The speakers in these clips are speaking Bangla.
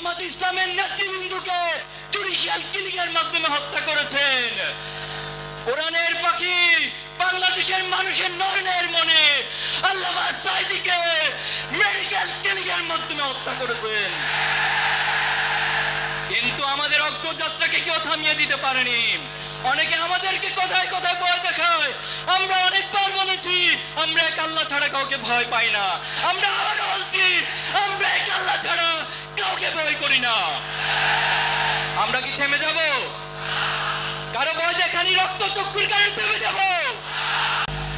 ইসলামের জুডিশিয়াল মাধ্যমে হত্যা করেছেন। কোরআনের পাখি বাংলাদেশের মানুষের মনে সাইদিকে মেডিকেল কিলিং মাধ্যমে হত্যা করেছেন। কিন্তু আমাদের অগ্রযাত্রাকে কেউ থামিয়ে দিতে পারেনি। অনেকে আমাদেরকে কথায় কথায় ভয় দেখায়, আমরা অনেকবার বলেছি, আমরা এক আল্লাহ ছাড়া কাউকে ভয় পাই না। আমরা আবারও বলছি, আমরা এক আল্লাহ ছাড়া কাউকে ভয় করি না আমরা কি থেমে যাব কারো ভয় দেখানি রক্ত চক্ষুর কারণে থেমে যাব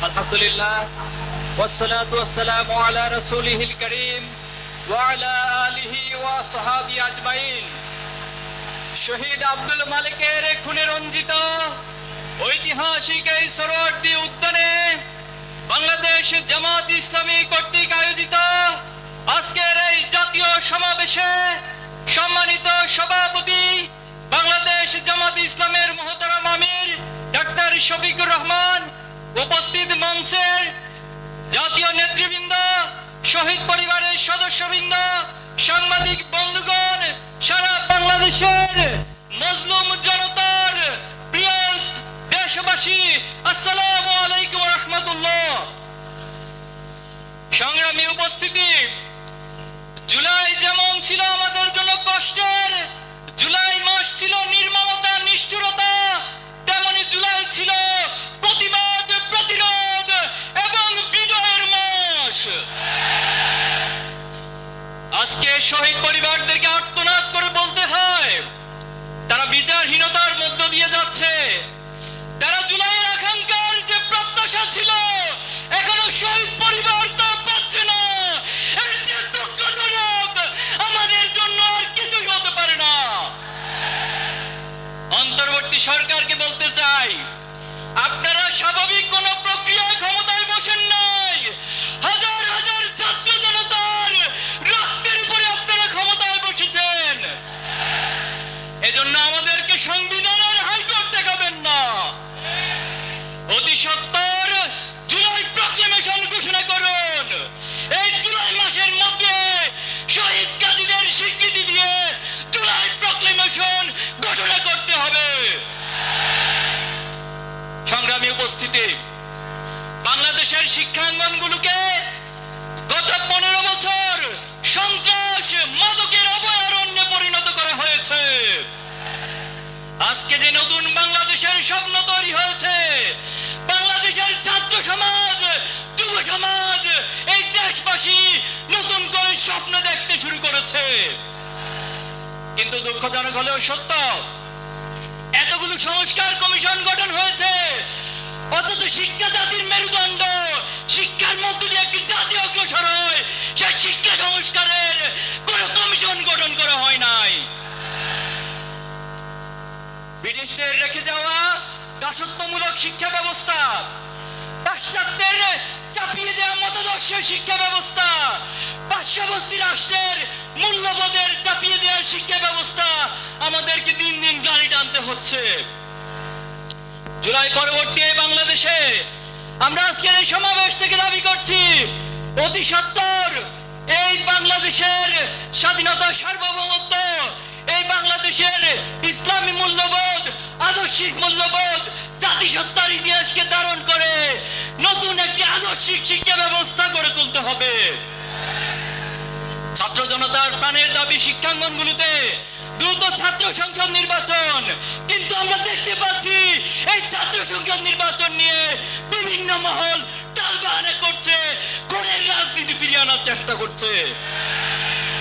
আলহামদুলিল্লাহ والصلاة والسلام على رسوله الكريم وعلى آله وصحابه أجمعين শহীদ আব্দুল মালিকের খুনে রঞ্জিত ঐতিহাসিক এই সরোয়ার্দী উদ্যানে বাংলাদেশ জামাত ইসলামী কর্তৃক আয়োজিত আজকের এই জাতীয় সমাবেশে সম্মানিত সভাপতি বাংলাদেশ জামাত ইসলামের মহতারাম আমির, ডাক্তার শফিকুর রহমান, উপস্থিত মঞ্চের জাতীয় নেতৃবৃন্দ, শহীদ পরিবারের সদস্যবৃন্দ, সাংবাদিক বন্ধুগণ, সারা বাংলাদেশের মজলুম জনতার প্রিয় দেশবাসী, আসসালামু আলাইকুম রহমতুল্লাহ। সংগ্রামী উপস্থিতি আজকে শহীদ পরিবারদেরকে আত্মনাদ করে বলতে হয়, তারা বিচারহীনতার মধ্য দিয়ে যাচ্ছে। তারা জুলাইয়ের আকাঙ্ক্ষার যে প্রত্যাশা ছিল আজকে যে নতুন বাংলাদেশের স্বপ্ন তৈরি হয়েছে, বাংলাদেশের ছাত্র সমাজ, যুব সমাজ, এই দেশবাসী নতুন করে স্বপ্ন দেখতে শুরু করেছে। কিন্তু দুঃখজনক হলেও সত্য, এতগুলো সংস্কার কমিশন গঠন হয়েছে, অথচ শিক্ষা জাতির মেরুদণ্ড, শিক্ষার মধ্য দিয়ে একটি জাতি অগ্রসর হয়, সেই শিক্ষা সংস্কারের কোন কমিশন গঠন করা হয় নাই ব্রিটিশদের রেখে যাওয়া দাসত্বমূলক শিক্ষা ব্যবস্থা, পাশ্চাত্যের চাপিয়ে দেওয়া মতাদর্শ শিক্ষা ব্যবস্থা পার্শ্ববর্তী রাষ্ট্রের মূল্যবোধের চাপিয়ে দেওয়া শিক্ষা ব্যবস্থা আমাদেরকে দিন দিন গাড়ি টানতে হচ্ছে। জুলাই পরবর্তী বাংলাদেশে আমরা আজকের এই সমাবেশ থেকে দাবি করছি, অতি সত্তর এই বাংলাদেশের স্বাধীনতা সার্বভৌমত্ব এই বাংলাদেশের ইসলামী মূল্যবোধ, আদর্শিক মূল্যবোধ জাতিসত্তার ইতিহাসকে ধারণ করে নতুন একটি আদর্শিক শিক্ষা ব্যবস্থা গড়ে তুলতে হবে। ছাত্র জনতার প্রাণের দাবি শিক্ষাঙ্গনগুলিতে দ্রুত ছাত্র সংসদ নির্বাচন। কিন্তু আমরা দেখতে পাচ্ছি এই ছাত্র সংসদ নির্বাচন নিয়ে বিভিন্ন মহল টালবাহানা করছে কোনের রাজনীতি ফিরিয়ে আনার চেষ্টা করছে।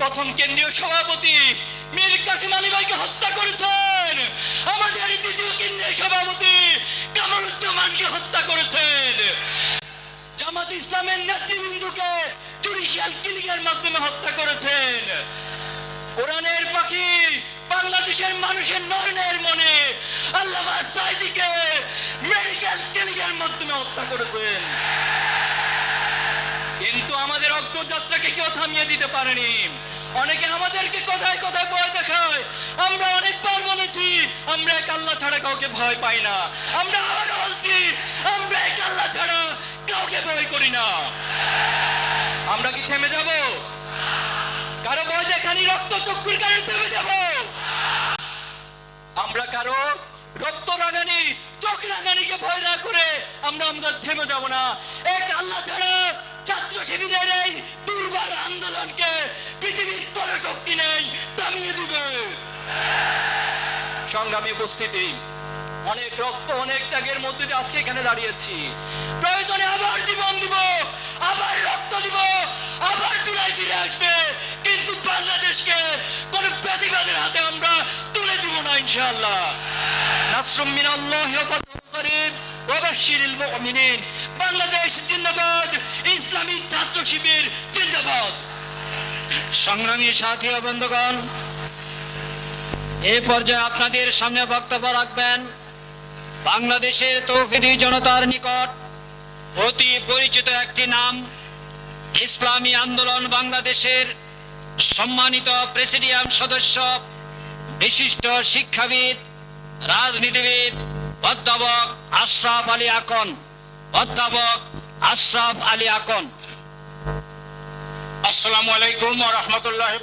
প্রথম কেন্দ্রীয় সভাপতি মীর কাসিম আলী ভাইকে হত্যা করেছেন। আমাদের দ্বিতীয় কেন্দ্রীয় সভাপতি কামরুজ্জামানকে হত্যা করেছেন। জামাত ইসলামের নেতৃবৃন্দকে জুডিশিয়াল কিলিং এর মাধ্যমে হত্যা করেছেন। কোরআনের পাখি বাংলাদেশের মানুষের নয়নের মনে আল্লামা সাইদিকে মেডিকেল ক্লিনিকের মাধ্যমে হত্যা করেছেন। কিন্তু আমাদের অগ্রযাত্রাকে কেউ থামিয়ে দিতে পারেনি। অনেকে আমাদেরকে কথায় কথায় ভয় দেখায়। আমরা অনেকবার বলেছি, আমরা এক আল্লাহ ছাড়া কাউকে ভয় পাই না। আমরা আবার বলছি, আমরা এক আল্লাহ ছাড়া কাউকে ভয় করি না। আমরা কি থেমে যাব? কারও ভয় দেখানি রক্ত চক্ষুর কারণে থেমে যাব? আমরা কারও রক্ত রাঙানি অনেক রক্ত, অনেক ত্যাগের মধ্যে আজকে এখানে দাঁড়িয়েছি। প্রয়োজনে আবার জীবন দিব, আবার রক্ত দিব, আবার চূড়ায় ফিরে আসবে। কিন্তু বাংলাদেশকে কোন প্যাসিবাদের হাতে আমরা তুলে দিব না, ইনশাআল্লাহ। নাসরুম মিনাল্লাহি ওয়া ফাতহুন বাংলাদেশ জিন্দাবাদ, ইসলামী ছাত্র শিবির জিন্দাবাদ। সংগ্রামী সাথী ও বন্ধুগণ, এই পর্যায়ে আপনাদের সামনে বক্তব্য রাখবেন বাংলাদেশের তৌহিদি জনতার নিকট অতি পরিচিত একটি নাম, ইসলামী আন্দোলন বাংলাদেশের সম্মানিত প্রেসিডিয়াম সদস্য, বিশিষ্ট শিক্ষাবিদ রাজনীতিবিদ অধ্যাপক আশরাফ আলী আকন। অধ্যাপক আশরাফ আলী আকন। আসসালামু আলাইকুম ওয়া রাহমাতুল্লাহি